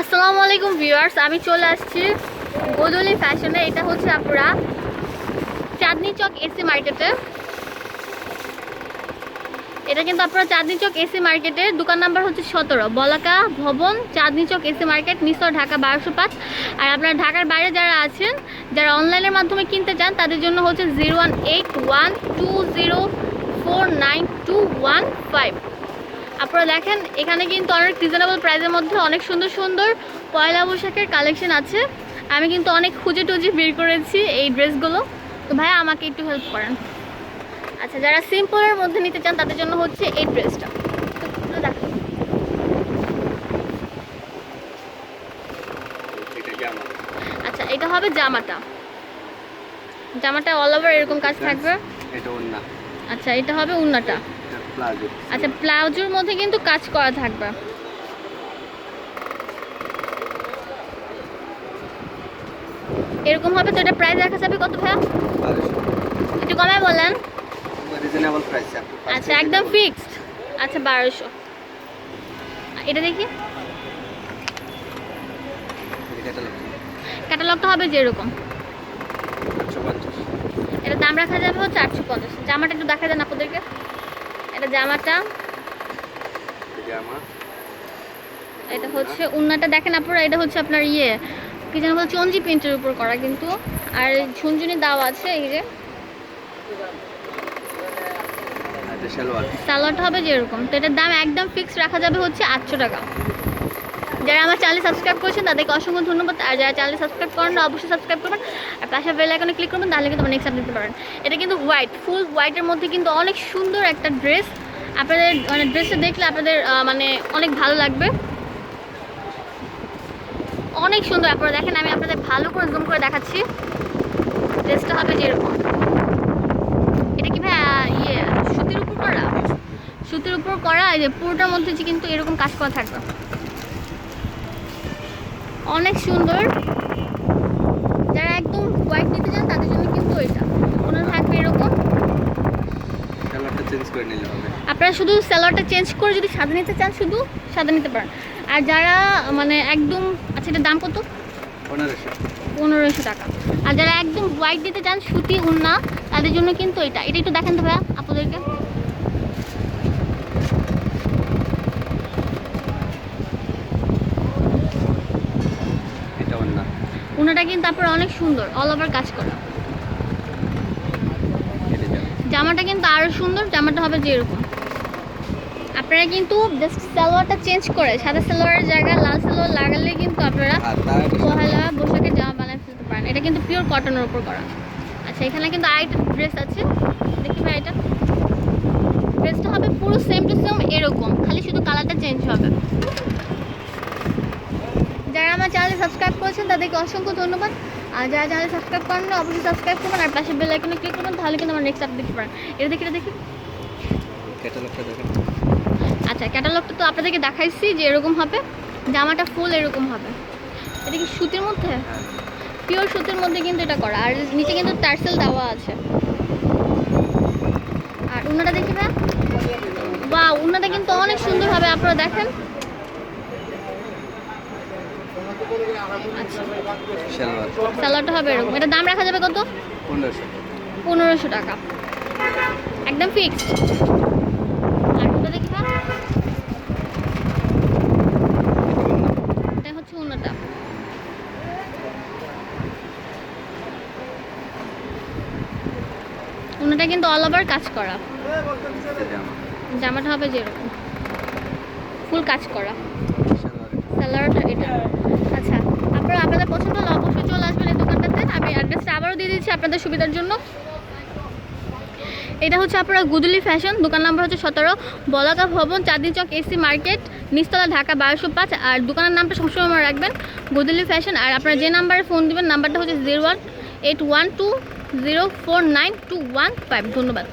আসসালামু আলাইকুম ভিউয়ার্স, আমি চলে আসছি গোদলি ফ্যাশনে। এটা হচ্ছে আপনারা চাঁদনি চক এসি মার্কেটে। এটা কিন্তু আপনারা চাঁদনি চক এসি মার্কেটের দোকান নাম্বার হচ্ছে সতেরো, বলাকা ভবন, চাঁদনি চক এসি মার্কেট, নিস্তর ঢাকা বারোশো পাঁচ। আর আপনারা ঢাকার বাইরে যারা আছেন, যারা অনলাইনের মাধ্যমে কিনতে চান, তাদের জন্য হচ্ছে zero one eight one two zero four nine two one five. আপনারা দেখেন এখানে কিন্তু অনেক রিজনেবল প্রাইসের মধ্যে অনেক সুন্দর সুন্দর পয়লা বৈশাখের কালেকশন আছে। আমি কিন্তু অনেক খুঁজে টুজে বের করেছি এই ড্রেসগুলো তো ভাইয়া আমাকে একটু হেল্প করেন। আচ্ছা যারা সিম্পলের মধ্যে নিতে চান তাদের জন্য হচ্ছে এই ড্রেসটা আচ্ছা এটা হবে জামাটা। জামাটা অল ওভার এরকম কাজ থাকবে? এটা আচ্ছা এটা হবে উন্নাটা আচ্ছা প্লাউজোর মধ্যে কিন্তু কাজ করা থাকবে। এরকম হবে তো এটা প্রাইস রাখা যাবে কত ভাইয়া? একটু কমায় বলেন। রিজনেবল প্রাইস আচ্ছা একদম ফিক্সড আচ্ছা বারোশো। এটা দেখি। ক্যাটালগটা হবে যেরকম। এটা দাম রাখা যাবে হচ্ছে আটশো পঞ্চাশ। জামাটা একটু দেখা যান আপনাদেরকে। এটা জামাটা। জামা। এটা হচ্ছে উন্নাটা। দেখেন আপনারা এটা হচ্ছে আপনার ইয়ে। কি যেন বলে চঞ্জি প্রিন্টের উপর করা কিন্তু। আর ঝুনঝুনি দাও আছে এই যে। সালোয়ার। সালোয়ারটা হবে যেরকম। তো এটার দাম একদম ফিক্স রাখা যাবে হচ্ছে আটশো টাকা। যারা আমার চ্যানেল সাবস্ক্রাইব করেছেন, তাদেরকে অসংখ্য ধন্যবাদ। আর যারা চ্যানেল সাবস্ক্রাইব করেন না, অবশ্যই সাবস্ক্রাইব করবেন। আর পাশে বেল আইকনে ক্লিক করবেন, তাহলে কিন্তু নেক্সট আপডেট পারেন এটা কিন্তু হোয়াইট ফুল হোয়াইটের মধ্যে কিন্তু অনেক সুন্দর একটা ড্রেস আপনাদের মানে ড্রেসটা দেখলে আপনাদের মানে অনেক ভালো লাগবে। অনেক সুন্দর, আপনারা দেখেন, আমি আপনাদের ভালো করে জুম করে দেখাচ্ছি। ড্রেসটা হবে যেরকম। এটা কি ভাই ইয়ে সুতির উপর করা? সুতির উপর করা, এই যে পুরোটার মধ্যে যে কিন্তু এরকম কাজ করা থাকবে। অনেক সুন্দর। যারা একদম হোয়াইট নিতে চান তাদের জন্য কিন্তু এটা। ওনার থাকবে এরকম। আপনারা শুধু স্যালোয়ারটা চেঞ্জ করে যদি সাদা নিতে চান শুধু সাদা নিতে পারেন। আর যারা মানে একদম আচ্ছা এটার দাম কত? পনেরোশো। পনেরোশো টাকা। আর যারা একদম হোয়াইট দিতে চান সুতি উন্না তাদের জন্য কিন্তু এটা। এটা একটু দেখেন তো ভাইয়া আপনাদেরকে এটা ওন্না উনাটা কিন্তু আপনার অনেক সুন্দর অল ওভার কাজ করা। জামাটা কিন্তু আরও সুন্দর জামাটা হবে যেরকম আপনারা কিন্তু জাস্ট সালোয়ারটা চেঞ্জ করে সাদা সালোয়ারের জায়গায় লাল সালোয়ার লাগালে কিন্তু আপনারা পহেলা বৈশাখের জামা বানিয়ে ফেলতে পারেন। এটা কিন্তু পিওর কটনের উপর করা। আচ্ছা এখানে কিন্তু আরেকটা ড্রেস আছে। দেখি ভাই এটা। ড্রেসটা হবে পুরো সেম টু সেম এরকম খালি শুধু কালারটা চেঞ্জ হবে যারা আমার চ্যানেলে সাবস্ক্রাইব করেছেন তাদেরকে অসংখ্য ধন্যবাদ। আর যারা যারা সাবস্ক্রাইব করেন না অবশ্যই সাবস্ক্রাইব করবেন আর পাশে বেল আইকনে ক্লিক করবেন তাহলে কিন্তু আমার নেক্সট আপডেট দেখতে পারেন এটা দেখি এটা দেখি। ক্যাটালগটা দেখেন। আচ্ছা ক্যাটালগটা তো আপনাদেরকে দেখাইছি যে এরকম হবে জামাটা ফুল এরকম হবে। এটা কি সুতির মধ্যে? হ্যাঁ। পিওর সুতির মধ্যে কিন্তু এটা করা। আর নিচে কিন্তু টার্সেল দেওয়া আছে। আর উনাটা দেখি ভাই বা উনাটা কিন্তু অনেক সুন্দর হবে আপনারা দেখেন। স্যালাডটা হবে এরকম। এটা দাম রাখা যাবে কত? পনেরোশো। পনেরোশো টাকা। একদম ফিক্সড আর দেখি এটা হচ্ছে উনাটা উনাটা কিন্তু অল ওভার কাজ করা। জামাটা হবে যেরকম। ফুল কাজ করা। স্যালাডটা এটা। আচ্ছা আপনারা, আপনাদের পছন্দ হলে অবশ্যই চলে আসবেন এই দোকানটাতে। আমি অ্যাড্রেসটা আবারও দিয়ে দিচ্ছি আপনাদের সুবিধার জন্য। এটা হচ্ছে আপনারা গুদুলি ফ্যাশন, দোকান নাম্বার হচ্ছে সতেরো, বলাকা ভবন, চাঁদনি চক, এসি মার্কেট নিস্তলা ঢাকা বারোশো পাঁচ। আর দোকানের নামটা সবসময় মনে রাখবেন, গুদুলি ফ্যাশন। আর আপনারা যে নাম্বারে ফোন দিবেন, নাম্বারটা হচ্ছে zero one eight one two zero four nine two one five ধন্যবাদ।